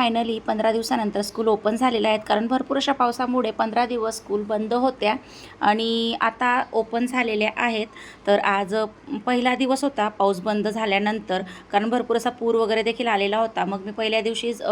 Finally पंधरा दिवसानंतर school open झालेलं आहेत. कारण भरपूर अशा पावसामुळे पंधरा दिवस स्कूल बंद होत्या आणि आता ओपन झालेल्या आहेत. तर आज पहिला दिवस होता पाऊस बंद झाल्यानंतर. कारण भरपूर असा पूर वगैरे देखील आलेला होता. मग मी पहिल्या दिवशीच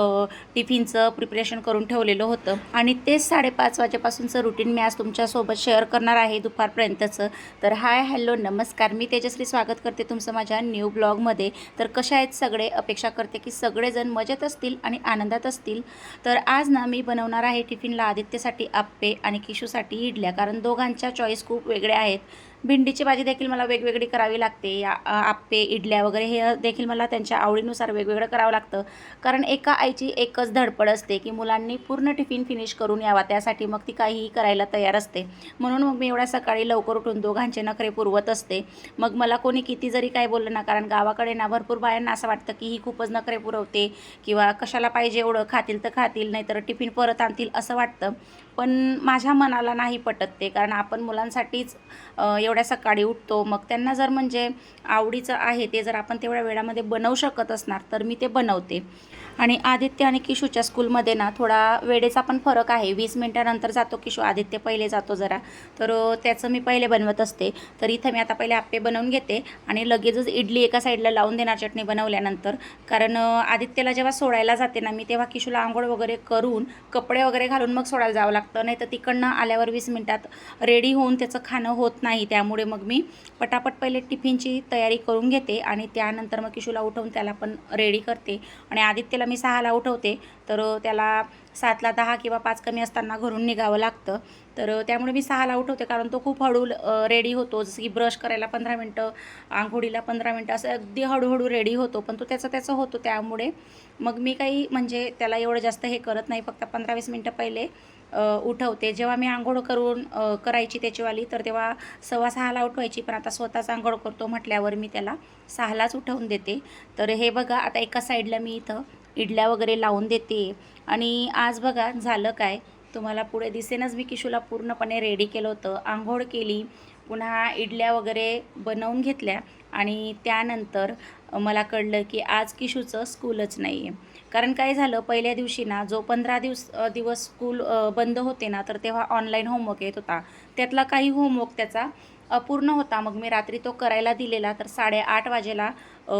टिफिनचं प्रिपरेशन करून ठेवलेलं होतं. आणि तेच साडेपाच वाजेपासूनचं रुटीन मी आज तुमच्यासोबत शेअर करणार आहे दुपारपर्यंतचं. तर हाय हॅलो नमस्कार. मी तेजश्री स्वागत करते तुमचं माझ्या न्यू ब्लॉगमध्ये. तर कशा आहेत सगळे? अपेक्षा करते की सगळेजण मजेत असतील आणि आनंदात असतील. तर आज ना मी बनवणार आहे टिफिनला आदित्यसाठी आप्पे आणि किशूसाठी इडल्या. कारण दोघांच्या चॉईस खूप वेगळ्या आहेत. भेंडीची भाजी देखील मला वेगवेगळी करावी लागते. या आप्पे इडल्या वगैरे हे देखील मला त्यांच्या आवडीनुसार वेगवेगळं करावं लागतं. कारण एका आईची एकच धडपड असते की मुलांनी पूर्ण टिफिन फिनिश करून यावा. त्यासाठी मग ती काहीही करायला तयार असते. म्हणून मग मी एवढ्या सकाळी लवकर उठून दोघांचे नखरे पुरवत असते. मग मला कोणी किती जरी काय बोललं ना कारण गावाकडे ना भरपूर बायांना असं वाटतं की ही खूपच नखरे पुरवते किंवा कशाला पाहिजे एवढं खातील तर खातील नाहीतर टिफिन परत आणतील असं वाटतं. पण माझ्या मनाला नाही पटत ते कारण आपण मुलांसाठीच एवढ्या सकाळी उठतो. मग त्यांना जर म्हणजे आवडीचं आहे ते जर आपण तेवढ्या वेळामध्ये बनवू शकत असणार तर मी ते बनवते. आणि आदित्य आणि किशूच्या स्कूलमध्ये ना थोडा वेळेचा पण फरक आहे. वीस मिनटानंतर जातो किशू आदित्य पहिले जातो जरा. तर त्याचं मी पहिले बनवत असते. तर इथं मी आता पहिले आप्पे बनवून घेते आणि लगेचच इडली एका साईडला लावून देणार चटणी बनवल्यानंतर. कारण आदित्यला जेव्हा सोडायला जाते ना मी तेव्हा किशूला आंघोळ वगैरे करून कपडे वगैरे घालून मग सोडायला जावं लागतं. नाही तर तिकडनं आल्यावर वीस मिनटात रेडी होऊन त्याचं खाणं होत नाही. त्यामुळे मग मी पटापट पहिले टिफिनची तयारी करून घेते आणि त्यानंतर मग किशूला उठवून त्याला पण रेडी करते. आणि आदित्यला मी सहाला उठवते तर त्याला सातला दहा किंवा पाच कमी असताना घरून निघावं लागतं. तर त्यामुळे मी सहाला उठवते कारण तो खूप हळू रेडी होतो. जसं की ब्रश करायला पंधरा मिनटं आंघोळीला पंधरा मिनटं असं अगदी हळूहळू रेडी होतो. पण तो त्याचं त्याचं होतो. त्यामुळे मग मी काही म्हणजे त्याला एवढं जास्त हे करत नाही. फक्त पंधरा वीस मिनटं पहिले उठवते. जेव्हा मी आंघोळ करून करायची त्याचीवाली तर तेव्हा सव्वा सहाला उठवायची. पण आता स्वतःच आंघोळ करतो म्हटल्यावर मी त्याला सहालाच उठवून देते. तर हे बघा आता एका साईडला मी इथं इडल्या वगैरे लावून देते. आणि आज बघा झालं काय? तुम्हाला पुढे दिसेनच मी किशूला पूर्णपणे रेडी केलं होतं. आंघोळ केली पुन्हा इडल्या वगैरे बनवून घेतल्या. आणि त्यानंतर मला कळलं की आज किशूचं स्कूलच नाही आहे कारण काय झालं पहिल्या दिवशी ना जो पंधरा दिवस दिवस स्कूल बंद होते ना तर तेव्हा ऑनलाईन होमवर्क येत होता. त्यातला काही होमवर्क त्याचा अपूर्ण होता. मग मी रात्री तो करायला दिलेला तर साडेआठ वाजेला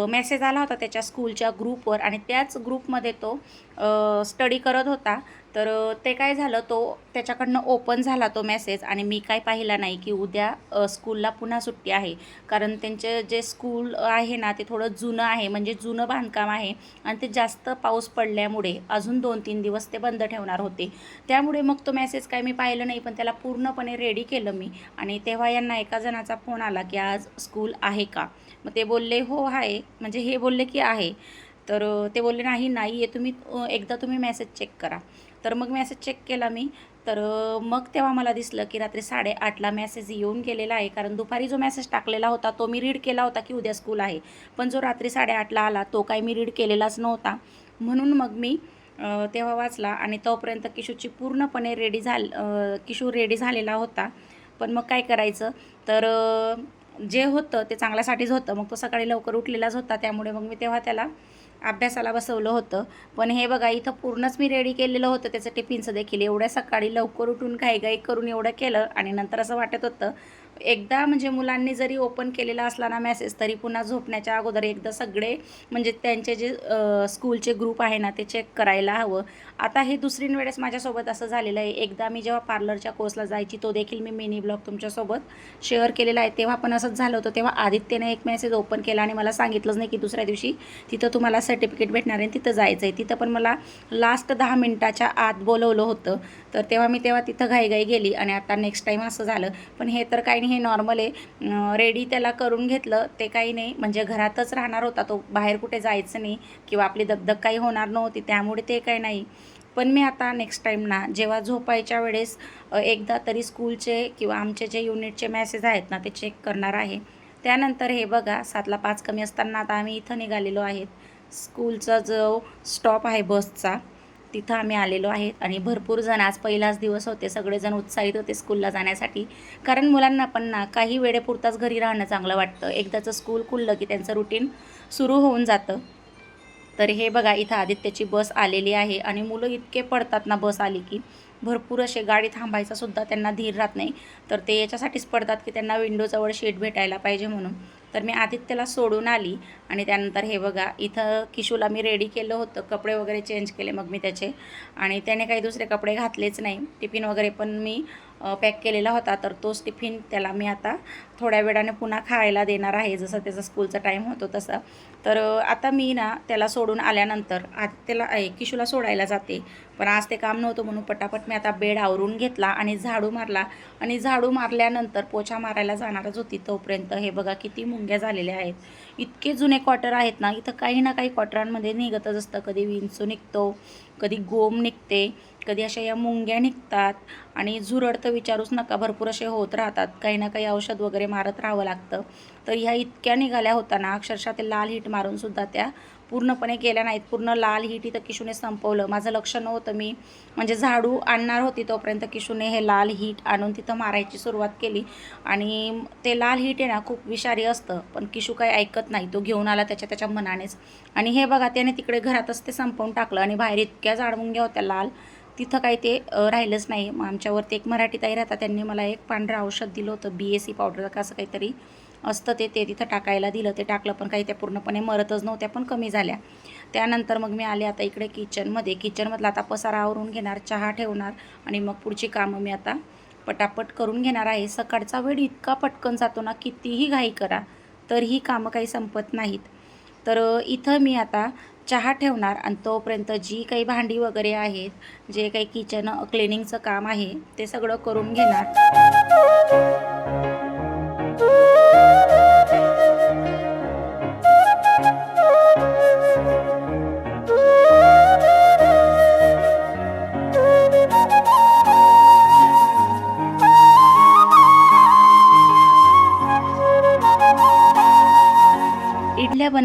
मेसेज आला होता त्याच्या स्कूलच्या ग्रुपवर आणि त्याच ग्रुपमध्ये तो स्टडी करत होता. तर ते काय झालं तो त्याच्याकडनं ओपन झाला तो मेसेज आणि मी काय पाहिला नाही की उद्या स्कूलला पुन्हा सुट्टी आहे. कारण त्यांचे जे स्कूल आहे ना ते थोडं जुनं आहे म्हणजे जुनं बांधकाम आहे आणि ते जास्त पाऊस पडल्यामुळे अजून दोन तीन दिवस ते बंद ठेवणार होते. त्यामुळे मग तो मेसेज काय मी पाहिलं नाही पण त्याला पूर्णपणे रेडी केलं मी. आणि तेव्हा यांना एका जणाचा फोन आला की आज स्कूल आहे का? मग ते बोलले हो आहे. म्हणजे हे बोलले की आहे. तर ते बोलले नाही नाही आहे तुम्ही एकदा तुम्ही मेसेज चेक करा. तर मग मेसेज चेक केला मी. तर मग तेव्हा मला दिसलं की रात्री साडेआठला मेसेज येऊन गेलेला आहे. कारण दुपारी जो मेसेज टाकलेला होता तो मी रीड केला होता की उद्या स्कूल आहे. पण जो रात्री साडेआठला आला तो काही मी रीड केलेलाच नव्हता. म्हणून मग मी तेव्हा वाचला आणि तोपर्यंत किशूची पूर्णपणे रेडी झाल किशू रेडी झालेला होता. पण मग काय करायचं? तर जे होतं ते चांगल्यासाठीच होतं. मग तो सकाळी लवकर उठलेलाच होता. त्यामुळे मग मी तेव्हा त्याला अभ्यासाला बसवलं होतं. पण हे बघा इथं पूर्णच मी रेडी केलेलं होतं. त्याचं टिफिनचं देखील. एवढ्या सकाळी लवकर उठून घाईघाई करून एवढं केलं आणि नंतर असं वाटत होतं एकदा म्हणजे मुलांनी जरी ओपन केलेला असला ना मेसेज तरी पुन्हा झोपण्याच्या अगोदर एकदा सगळे म्हणजे त्यांचे जे स्कूलचे ग्रुप आहे ना ते चेक करायला हवं. आता हे दुसरी वेळेस माझ्यासोबत असं झालेलं आहे. एकदा मी जेव्हा पार्लरच्या कोर्सला जायची तो देखील मी मिनी ब्लॉग तुमच्यासोबत शेअर केलेला आहे. तेव्हा पण असंच झालं होतं. तेव्हा आदित्यने एक मेसेज ओपन केला आणि मला सांगितलंच नाही की दुसऱ्या दिवशी तिथं तुम्हाला सर्टिफिकेट भेटणार आहे तिथं जायचं आहे तिथं पण मला लास्ट दहा मिनटाच्या आत बोलवलं होतं. तर तेव्हा मी तेव्हा तिथं घाईघाई गेली आणि आता नेक्स्ट टाईम असं झालं. पण हे तर काही नाही हे नॉर्मल आहे. रेडी त्याला करून घेतलं. ते काही नाही. म्हणजे घरातच राहणार होता तो. बाहेर कुठे जायचं नाही. किंवा आपली दगदग काही होणार नव्हती. त्यामुळे ते काही नाही. पण मी आता नेक्स्ट टाईम ना जेव्हा झोपायच्या वेळेस एकदा तरी स्कूलचे किंवा आमचे जे युनिटचे मॅसेज आहेत ना ते चेक करणार आहे. त्यानंतर हे बघा सातला पाच कमी असताना आता आम्ही इथं निघालेलो आहेत. स्कूलचा जो स्टॉप आहे बसचा तिथं आम्ही आलेलो आहेत आणि भरपूर जण आज पहिलाच दिवस होते सगळेजण उत्साहित होते स्कूलला जाण्यासाठी. कारण मुलांना पण ना काही वेळेपुरताच घरी राहणं चांगलं वाटतं. एकदाचं स्कूल खुललं की त्यांचं रुटीन सुरू होऊन जातं. तर हे बघा इथं आदित्याची बस आलेली आहे आणि मुलं इतके पडतात ना बस आली की. भरपूर असे गाडी थांबायचा सुद्धा त्यांना धीर राहत नाही. तर ते याच्यासाठीच पडतात की त्यांना विंडोजवळ शीट भेटायला पाहिजे म्हणून. तर मी आदित्यला सोडून आली आणि त्यानंतर हे बघा इथं किशूला मी रेडी केलं होतं. कपडे वगैरे चेंज केले मग मी त्याचे. आणि त्याने काही दुसरे कपडे घातलेच नाही. टिफिन वगैरे पण मी पॅक केलेला होता. तर तोच टिफिन त्याला मी आता थोड्या वेळाने पुन्हा खायला देणार आहे. जसं त्याचा स्कूलचा टाईम होतो तसा. तर आता मी ना त्याला सोडून आल्यानंतर आज त्याला किशूला सोडायला जाते. पण आज ते काम नव्हतं म्हणून पटापट मी आता बेड आवरून घेतला आणि झाडू मारला. आणि झाडू मारल्यानंतर पोछा मारायला जाणारच होती तोपर्यंत. हे बघा किती मुंग्या झालेल्या आहेत. इतके जुने क्वार्टर आहेत ना इथं काही ना काही क्वार्टरांमध्ये निघतच असतं. कधी विंचू निघतो कधी गोम निघते. कधी अशा या मुंग्या निघतात आणि झुरड तर विचारूच नका. भरपूर असे होत राहतात. काही ना काही औषध वगैरे मारत राहावं लागतं. तर ह्या इतक्या निघाल्या होत्या अक्षरशः ते लाल हिट मारूनसुद्धा त्या पूर्णपणे गेल्या नाहीत. पूर्ण लाल हिट इथं किशूने संपवलं. माझं लक्ष नव्हतं मी. म्हणजे झाडू आणणार होती तोपर्यंत किशूने हे लाल हिट आणून तिथं मारायची सुरुवात केली. आणि ते लाल हिट आहे ना खूप विषारी असतं. पण किशू काही ऐकत नाही. तो घेऊन आला त्याच्या त्याच्या मनानेच. आणि हे बघा त्याने तिकडे घरातच ते संपवून टाकलं. आणि बाहेर इतक्या झाडमुंग्या होत्या लाल. तिथं काही ते राहिलंच नाही. मग आमच्यावरती एक मराठी ताई राहतात त्यांनी मला एक पांढरं औषध दिलं होतं बी एस सी पावडर का असं काहीतरी असतं ते ते तिथं टाकायला दिलं. ते टाकलं पण काही त्या पूर्णपणे मरतच नव्हत्या पण कमी झाल्या. त्यानंतर मग मी आले आता इकडे किचनमध्ये किचनमधला आता पसारा आवरून घेणार चहा ठेवणार आणि मग पुढची कामं मी आता पटापट करून घेणार आहे. सकाळचा वेळ इतका पटकन जातो ना कितीही घाई करा तरीही कामं काही संपत नाहीत. तर इथं मी आता चहा ठेवणार आणि तोपर्यंत जी काही भांडी वगैरे आहेत जे काही किचन क्लिनिंगचं काम आहे ते सगळं करून घेणार.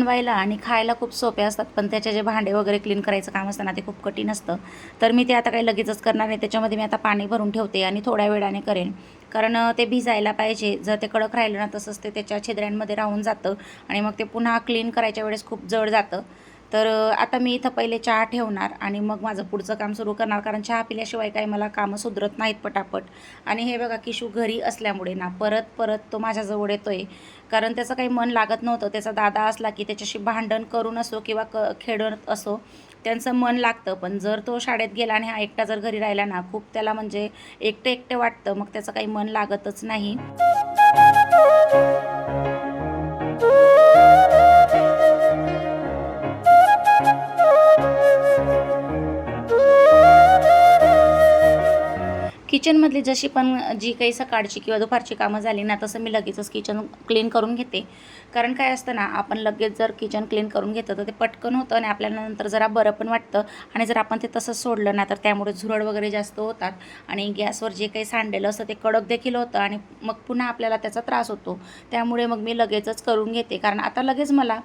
बनवायला आणि खायला खूप सोपे असतात पण त्याचे जे भांडे वगैरे क्लीन करायचं काम असतं ना ते खूप कठीण असतं. तर मी ते आता काही लगेचच करणार नाही त्याच्यामध्ये मी आता पाणी भरून ठेवते आणि थोड्या वेळाने करेन. कारण ते भिजायला पाहिजे जर ते कडक राहिलं ना तसंच ते त्याच्या छिद्र्यांमध्ये राहून जातं आणि मग ते पुन्हा क्लीन करायच्या वेळेस खूप जड जातं. तर आता मी इथं पहिले चहा ठेवणार आणि मग माझं पुढचं काम सुरू करणार. कारण चहा पिल्याशिवाय काही मला कामं सुधरत नाहीत पटापट. आणि हे बघा किशू घरी असल्यामुळे ना परत परत तो माझ्याजवळ आहे कारण त्याचं काही मन लागत नव्हतं. त्याचा दादा असला की त्याच्याशी भांडण करून असो किंवा क खेळत असो त्यांचं मन लागतं. पण जर तो शाळेत गेला आणि हा एकटा जर घरी राहिला ना खूप त्याला म्हणजे एकटे एकटे वाटतं. मग त्याचं काही मन लागतच नाही. किचनमधली जशी पण जी काही सकाळची किंवा दुपारची कामं झाली ना तसं मी लगेचच किचन क्लीन करून घेते. कारण काय असतं ना आपण लगेच जर किचन क्लीन करून घेतं तर ते पटकन होतं आणि आपल्याला नंतर जरा बरं पण वाटतं. आणि जर आपण ते तसंच सोडलं ना तर त्यामुळे झुरड वगैरे जास्त होतात. आणि गॅसवर जे काही सांडलेलं असतं ते कडक देखील होतं आणि मग पुन्हा आपल्याला त्याचा त्रास होतो. त्यामुळे मग मी लगेचच करून घेते. कारण आता लगेच मला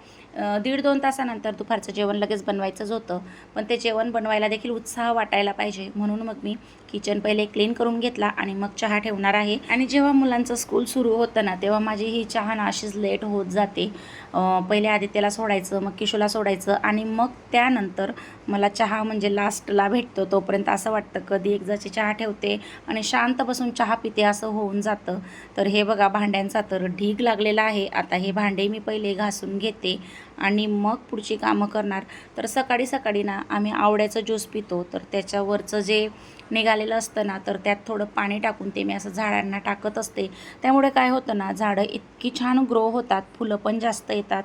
दीड दोन तासानंतर दुपारचं जेवण लगेच बनवायचंच होतं. पण ते जेवण बनवायला देखील उत्साह वाटायला पाहिजे. म्हणून मग मी किचन पहिले क्लीन करून घेतला आणि मग चहा ठेवणार आहे. आणि जेव्हा मुलांचं स्कूल सुरू होतं ना तेव्हा माझी ही चहा ना अशीच लेट होत जाते. पहिले आदित्यला सोडायचं मग किशोला सोडायचं आणि मग त्यानंतर मला चहा म्हणजे लास्टला भेटतो. तोपर्यंत असं वाटतं कधी एकदाची चहा ठेवते आणि शांत बसून चहा पिते असं होऊन जातं. तर हे बघा भांड्यांचा तर ढीग लागलेला आहे. आता हे भांडे मी पहिले घासून घेते. आणि मग पुढची कामं करणार. तर सकाळी सकाळी ना आम्ही आवड्याचं ज्यूस पितो. तर त्याच्यावरचं जे निघालेलं असतं ना तर त्यात थोडं पाणी टाकून ते मी असं झाडांना टाकत असते. त्यामुळे काय होतं ना झाडं इतकी छान ग्रो होतात फुलं पण जास्त येतात.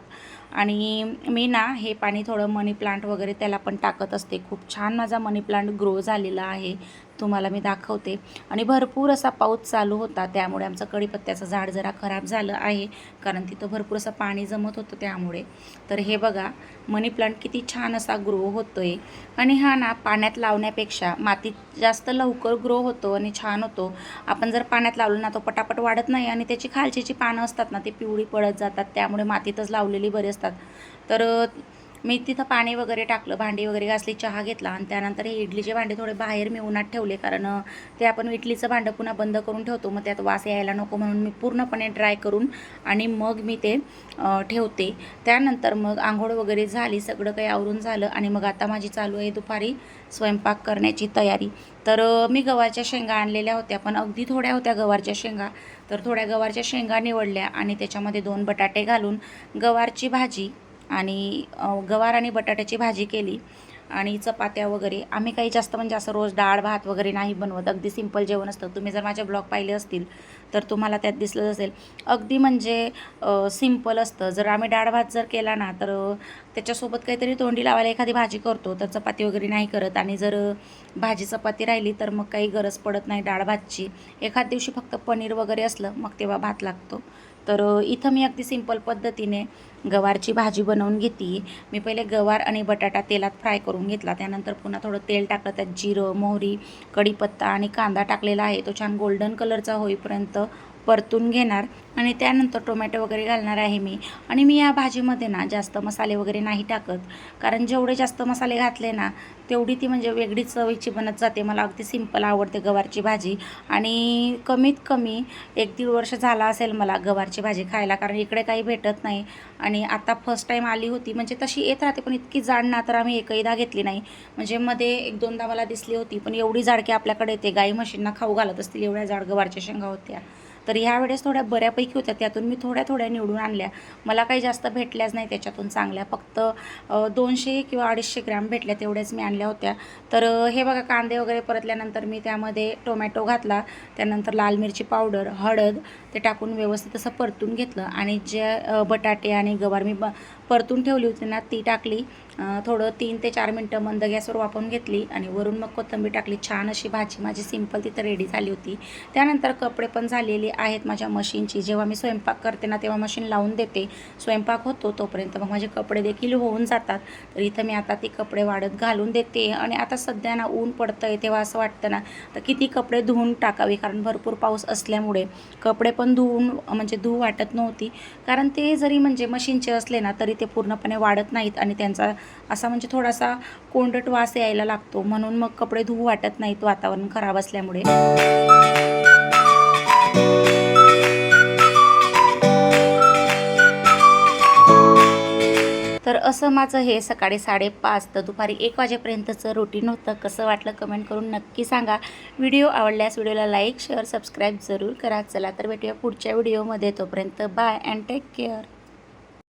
आणि मी ना हे पाणी थोडं मनी प्लांट वगैरे त्याला पण टाकत असते. खूप छान माझा मनी प्लांट ग्रो झालेला आहे. तुम्हाला मी दाखवते. आणि भरपूर असा पाऊस चालू होता त्यामुळे आमचं कढीपत्त्याचं झाड जरा खराब झालं आहे. कारण तिथं भरपूर असं पाणी जमत होतं त्यामुळे. तर हे बघा मनी प्लांट किती छान असा ग्रो होतो आहे आणि हा ना पाण्यात लावण्यापेक्षा मातीत जास्त लवकर ग्रो होतो आणि छान होतो. आपण जर पाण्यात लावलं ना तो पटापट वाढत नाही आणि त्याची खालची जी पानं असतात ना ती पिवळी पडत जातात. त्यामुळे मातीतच लावलेली बरी असतात. तर मी तिथं पाणी वगैरे टाकलं भांडी वगैरे घासली चहा घेतला आणि त्यानंतर हे इडलीचे भांडे थोडे बाहेर मी उन्हात ठेवले कारण ते आपण इडलीचं भांडं पुन्हा बंद करून ठेवतो मग त्यात वास यायला नको म्हणून मी पूर्णपणे ड्राय करून आणि मग मी ते ठेवते. त्यानंतर मग आंघोळ वगैरे झाली सगळं काही आवरून झालं आणि मग आता माझी चालू आहे दुपारी स्वयंपाक करण्याची तयारी. तर मी गवारच्या शेंगा आणलेल्या होत्या पण अगदी थोड्या होत्या गवारच्या शेंगा. तर थोड्या गवारच्या शेंगा निवडल्या आणि त्याच्यामध्ये दोन बटाटे घालून गवारची भाजी आणि गवार आणि बटाट्याची भाजी केली आणि चपात्या वगैरे. आम्ही काही जास्त म्हणजे असं रोज डाळ भात वगैरे नाही बनवत. अगदी सिंपल जेवण असतं. तुम्ही जर माझे ब्लॉग पाहिले असतील तर तुम्हाला त्यात दिसलं असेल. अगदी म्हणजे सिंपल असतं. जर आम्ही डाळ भात जर केला ना तर त्याच्यासोबत काहीतरी तोंडी लावायला एखादी भाजी करतो तर चपाती वगैरे नाही करत. आणि जर भाजी चपाती राहिली तर मग काही गरज पडत नाही डाळ भातची. एखाद दिवशी फक्त पनीर वगैरे असलं मग तेव्हा भात लागतो. तर इथं मी अगदी सिंपल पद्धतीने गवारची भाजी बनवून घेती. मी पहिले गवार आणि बटाटा तेलात फ्राय करून घेतला. त्यानंतर पुन्हा थोडं तेल टाकलं. त्यात जिरं मोहरी कढीपत्ता आणि कांदा टाकलेला आहे. तो छान गोल्डन कलरचा होईपर्यंत परतून घेणार आणि त्यानंतर टोमॅटो वगैरे घालणार आहे मी. आणि मी या भाजीमध्ये ना जास्त मसाले वगैरे नाही टाकत. कारण जेवढे जास्त मसाले घातले ना तेवढी ती म्हणजे वेगळी चवीची बनत जाते. मला अगदी सिंपल आवडते गवारची भाजी. आणि कमीत कमी एक दीड वर्ष झाला असेल मला गवारची भाजी खायला कारण इकडे काही भेटत नाही. आणि आता फर्स्ट टाईम आली होती म्हणजे तशी येत राहते पण इतकी जाड ना तर आम्ही एकहीदा घेतली नाही. म्हणजे मध्ये एक दोनदा मला दिसली होती पण एवढी जाडकी आपल्याकडे येते गाई म्हशींना खाऊ घालत असतील एवढ्या जाड गवारच्या शेंगा होत्या. तर ह्यावेळेस थोड्या बऱ्यापैकी होत्या. त्यातून मी थोड्या थोड्या निवडून आणल्या. मला काही जास्त भेटल्याच नाही त्याच्यातून चांगल्या. फक्त दोनशे किंवा अडीचशे ग्रॅम भेटल्या तेवढ्याच मी आणल्या होत्या. तर हे बघा कांदे वगैरे परतल्यानंतर मी त्यामध्ये टोमॅटो घातला. त्यानंतर लाल मिरची पावडर हळद ते टाकून व्यवस्थित असं परतून घेतलं. आणि जे बटाटे आणि गवार मी ब परतून ठेवली होती ना ती टाकली. थोडं तीन ते चार मिनटं मंद गॅसवर वापरून घेतली आणि वरून मग कोथिंबीर टाकली. छान अशी भाजी माझी सिंपल तिथं रेडी झाली होती. त्यानंतर कपडे पण झालेले आहेत माझ्या मशीनची जेव्हा मी स्वयंपाक करते ना तेव्हा मशीन लावून देते. स्वयंपाक होतो तोपर्यंत मग माझे कपडे देखील होऊन जातात. तर इथं मी आता ती कपडे वाढत घालून देते. आणि आता सध्या ना ऊन पडतं आहे तेव्हा असं वाटतं ना तर किती कपडे धुवून टाकावे? कारण भरपूर पाऊस असल्यामुळे कपडे पण धुवून म्हणजे धुवू वाटत नव्हती. कारण ते जरी म्हणजे मशीनचे असले ना तरी ते पूर्णपणे वाढत नाहीत आणि त्यांचा असा म्हणजे थोडासा कोंडट वास यायला लागतो. म्हणून मग कपडे धुवू वाटत नाहीत वातावरण खराब असल्यामुळे. तर असं माझं हे सकाळी साडेपाच तर दुपारी एक वाजेपर्यंतचं रुटीन होतं. कसं वाटलं कमेंट करून नक्की सांगा. व्हिडिओ आवडल्यास व्हिडिओला लाईक शेअर सबस्क्राईब जरूर करा. चला तर भेटूया पुढच्या व्हिडिओमध्ये तोपर्यंत बाय अँड टेक केअर